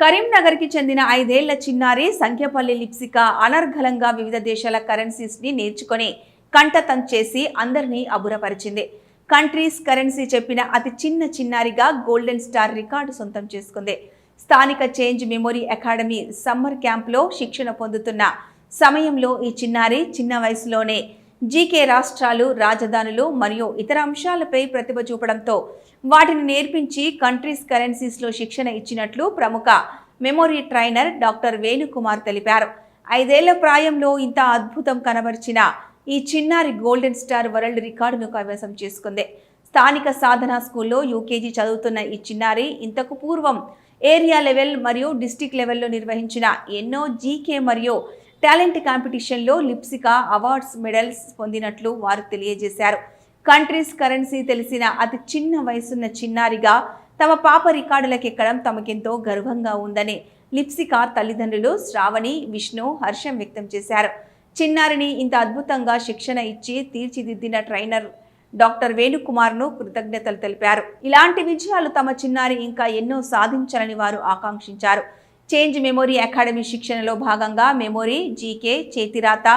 కరీంనగర్కి చెందిన ఐదేళ్ళ చిన్నారి సంఖ్యపల్లి లిప్సిక అనర్ఘలంగా వివిధ దేశాల కరెన్సీస్ని నేర్చుకొని కంటతం చేసి అందరినీ అబురపరిచింది కంట్రీస్ కరెన్సీ చెప్పిన అతి చిన్న చిన్నారిగా గోల్డెన్ స్టార్ రికార్డు సొంతం చేసుకుంది. స్థానిక చేంజ్ మెమొరీ అకాడమీ సమ్మర్ క్యాంప్లో శిక్షణ పొందుతున్న సమయంలో ఈ చిన్నారి చిన్న వయసులోనే జీకే రాష్ట్రాలు రాజధానులు మరియు ఇతర అంశాలపై ప్రతిభ చూపడంతో వాటిని నేర్పించి కంట్రీస్ కరెన్సీస్లో శిక్షణ ఇచ్చినట్లు ప్రముఖ మెమొరీ ట్రైనర్ డాక్టర్ వేణుకుమార్ తెలిపారు. ఐదేళ్ళ ప్రాయంలో ఇంత అద్భుతం కనబరిచిన ఈ చిన్నారి గోల్డెన్ స్టార్ వరల్డ్ రికార్డును కైవసం చేసుకుంది. స్థానిక సాధన స్కూల్లో యూకేజీ చదువుతున్న ఈ చిన్నారి ఇంతకు పూర్వం ఏరియా లెవెల్ మరియు డిస్టిక్ లెవెల్లో నిర్వహించిన ఎన్నో జీకే మరియు టాలెంట్ కాంపిటీషన్లో లిప్సికా అవార్డ్స్ మెడల్స్ పొందినట్లు వారు తెలియజేశారు. కంట్రీస్ కరెన్సీ తెలిసిన అతి చిన్న వయసున్న చిన్నారిగా తమ పాప రికార్డులకెక్కడం తమకెంతో గర్వంగా ఉందని లిప్సికా తల్లిదండ్రులు శ్రావణి విష్ణు హర్షం వ్యక్తం చేశారు. చిన్నారిని ఇంత అద్భుతంగా శిక్షణ ఇచ్చి తీర్చిదిద్దిన ట్రైనర్ డాక్టర్ వేణుకుమార్ను కృతజ్ఞతలు తెలిపారు. ఇలాంటి విజయాలు తమ చిన్నారి ఇంకా ఎన్నో సాధించాలని వారు ఆకాంక్షించారు. చేంజ్ మెమొరీ అకాడమీ శిక్షణలో భాగంగా memory GK చేతిరాత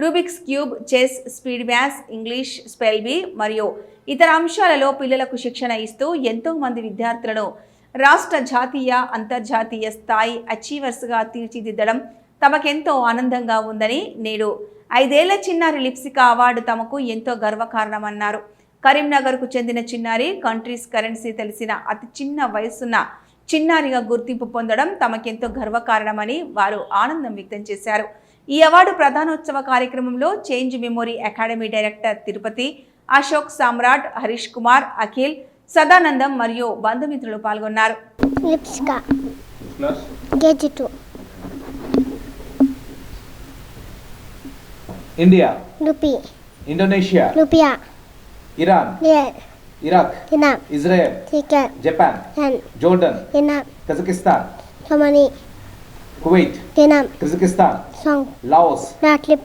Rubik's cube chess speed maths English spell మరియు ఇతర అంశాలలో పిల్లలకు శిక్షణ ఇస్తూ ఎంతో మంది విద్యార్థులను రాష్ట్ర జాతీయ అంతర్జాతీయ స్థాయి అచీవర్స్గా తీర్చిదిద్దడం తమకెంతో ఆనందంగా ఉందని నేడు ఐదేళ్ళ చిన్నారి లిప్సికా అవార్డు తమకు ఎంతో గర్వకారణమన్నారు. కరీంనగర్కు చెందిన చిన్నారి కంట్రీస్ కరెన్సీ తెలిసిన అతి చిన్న వయసున్న చిన్నారిగా గుర్తింపు పొందడం తమకెంతో గర్వకారణమని వారు ఆనందం వ్యక్తం చేశారు. ఈ అవార్డు ప్రధానోత్సవ కార్యక్రమంలో change memory academy director Tirupati Ashok Samrat Harish Kumar Akhil Sadanandam మరియు బంధుమిత్రులు పాల్గొన్నారు. లిప్స్కా. Class కేజీ ఇనాం Israel, చికెన్ Japan, హెన్ Jordan, ఇనాం Kazakhstan, సమని Kuwait, ఇనాం Kyrgyzstan, సాంగ్ Laos, రాట్లిప్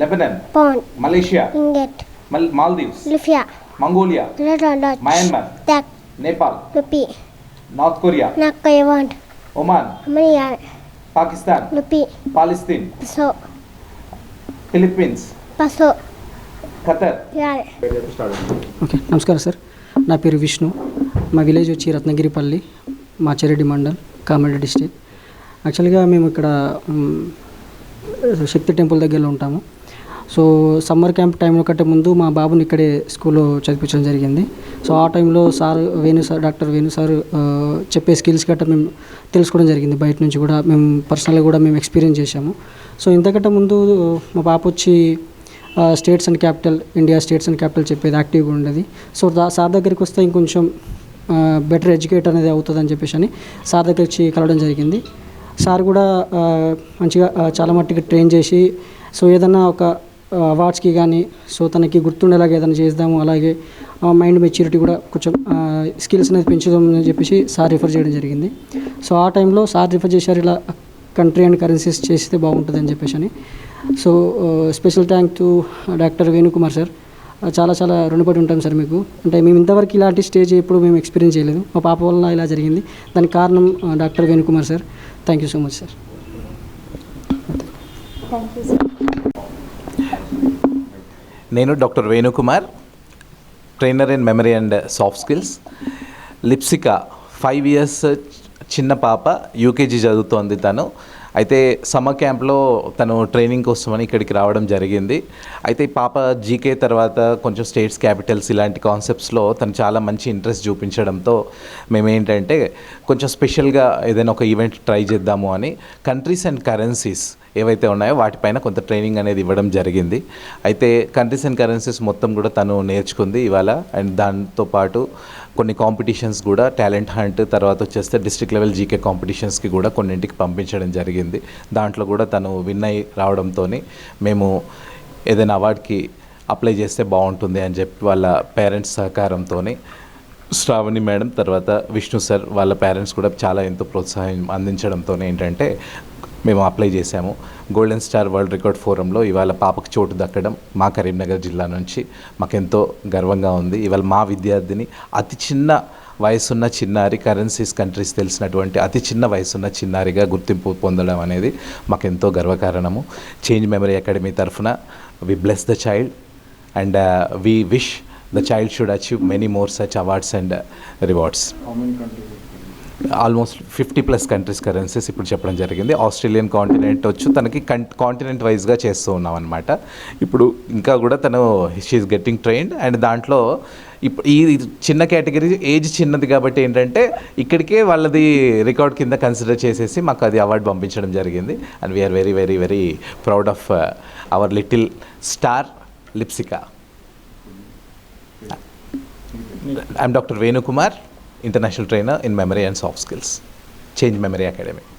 Lebanon, పాన్ Malaysia, ఇంగెట్ Maldives, లిఫియా రెడ్ Myanmar, టాక్ రూపీ North Korea, నక్కయవాంట్ Oman, అమనియా Pakistan, రూపీ Palestine, సో Philippines, పసో Qatar. ఓకే నమస్కారం సార్. నా పేరు విష్ణు. మా విలేజ్ వచ్చి రత్నగిరిపల్లి మాచారెడ్డి మండల్ కామారెడ్డి డిస్టిక్ యాక్చువల్గా మేము ఇక్కడ మ్, శక్తి టెంపుల్ దగ్గరలో ఉంటాము. సో సమ్మర్ క్యాంప్ టైంలో కంటే ముందు మా బాబుని ఇక్కడే స్కూల్లో చదివించడం జరిగింది. సో ఆ టైంలో sir Venu sir doctor Venu sir చెప్పే స్కిల్స్ గట్రా మేము తెలుసుకోవడం జరిగింది. బయట నుంచి కూడా మేము పర్సనల్గా కూడా మేము ఎక్స్పీరియన్స్ చేశాము. సో ఇంతకంటే ముందు మా పాప వచ్చి states and capital India states and capital చెప్పేది యాక్టివ్గా ఉండేది. సో సార్ దగ్గరికి వస్తే ఇంకొంచెం బెటర్ ఎడ్యుకేట్ అనేది అవుతుందని చెప్పేసి అని సార్ దగ్గర వచ్చి కలవడం జరిగింది. సార్ కూడా మంచిగా చాలా మట్టుకు ట్రైన్ చేసి సో ఏదన్నా ఒక అవార్డ్స్కి కానీ సో తనకి గుర్తుండేలాగా ఏదైనా చేద్దాము అలాగే మైండ్ మెచ్యూరిటీ కూడా కొంచెం స్కిల్స్ అనేది పెంచుదాం అని చెప్పేసి సార్ రిఫర్ చేయడం జరిగింది. సో ఆ టైంలో సార్ రిఫర్ చేశారు ఇలా కంట్రీ అండ్ కరెన్సీస్ చేస్తే బాగుంటుంది అని చెప్పేసి అని so special thank to doctor Venukumar sir చాలా చాలా రుణపడి ఉంటాం సార్ మీకు. అంటే మేము ఇంతవరకు ఇలాంటి స్టేజ్ ఎప్పుడు మేము ఎక్స్పీరియన్స్ చేయలేదు. మా పాప వల్ల ఇలా జరిగింది. దానికి కారణం doctor Venukumar sir thank you so much sir నేను doctor Venukumar trainer in memory and soft skills Lipsika five years చిన్న పాప యూకేజీ చదువుతోంది తను. అయితే సమ్మర్ క్యాంప్లో తను ట్రైనింగ్ కోసమని ఇక్కడికి రావడం జరిగింది. అయితే పాప జీకే తర్వాత కొంచెం స్టేట్స్ క్యాపిటల్స్ ఇలాంటి కాన్సెప్ట్స్లో తను చాలా మంచి ఇంట్రెస్ట్ చూపించడంతో మేము ఏంటంటే కొంచెం స్పెషల్గా ఏదైనా ఒక ఈవెంట్ ట్రై చేద్దాము అని కంట్రీస్ అండ్ కరెన్సీస్ ఏవైతే ఉన్నాయో వాటిపైన కొంత ట్రైనింగ్ అనేది ఇవ్వడం జరిగింది. అయితే కంట్రీస్ అండ్ కరెన్సీస్ మొత్తం కూడా తను నేర్చుకుంది ఇవాళ అండ్ దాంతో పాటు కొన్ని కాంపిటీషన్స్ కూడా టాలెంట్ హంట్ తర్వాత వచ్చేస్తే డిస్ట్రిక్ట్ లెవెల్ జీకే కాంపిటీషన్స్కి కూడా కొన్నింటికి పంపించడం జరిగింది. దాంట్లో కూడా తను విన్ అయి రావడంతో మేము ఏదైనా అవార్డ్కి అప్లై చేస్తే బాగుంటుంది అని చెప్పి వాళ్ళ పేరెంట్స్ సహకారంతో శ్రావణి మేడం తర్వాత విష్ణు సార్ వాళ్ళ పేరెంట్స్ కూడా చాలా ఎంతో ప్రోత్సాహం అందించడంతో ఏంటంటే మేము అప్లై చేశాము. గోల్డెన్ స్టార్ వరల్డ్ రికార్డ్ ఫోరంలో ఇవాళ పాపకు చోటు దక్కడం మా కరీంనగర్ జిల్లా నుంచి మాకెంతో గర్వంగా ఉంది. ఇవాళ మా విద్యార్థిని అతి చిన్న వయసున్న చిన్నారి కరెన్సీస్ కంట్రీస్ తెలిసినటువంటి అతి చిన్న వయసున్న చిన్నారిగా గుర్తింపు పొందడం అనేది మాకెంతో గర్వకారణము. చేంజ్ మెమరీ అకాడమీ తరఫున we bless the child and we wish the child should achieve many more such awards and rewards almost fifty plus countries currencies ఇప్పుడు చెప్పడం జరిగింది. ఆస్ట్రేలియన్ కాంటినెంట్ వచ్చి తనకి కం కాంటినెంట్ వైజ్గా చేస్తూ ఉన్నాం అనమాట ఇప్పుడు ఇంకా కూడా తను షీఈస్ గెట్టింగ్ ట్రైన్డ్ అండ్ దాంట్లో ఇప్పుడు ఈ చిన్న కేటగిరీ ఏజ్ చిన్నది కాబట్టి ఏంటంటే ఇక్కడికే వాళ్ళది రికార్డ్ కింద కన్సిడర్ చేసేసి మాకు అది అవార్డు పంపించడం జరిగింది. And we are very very very proud of our little star Lipsika I'm doctor Venukumar international trainer in memory and soft skills, Change Memory Academy.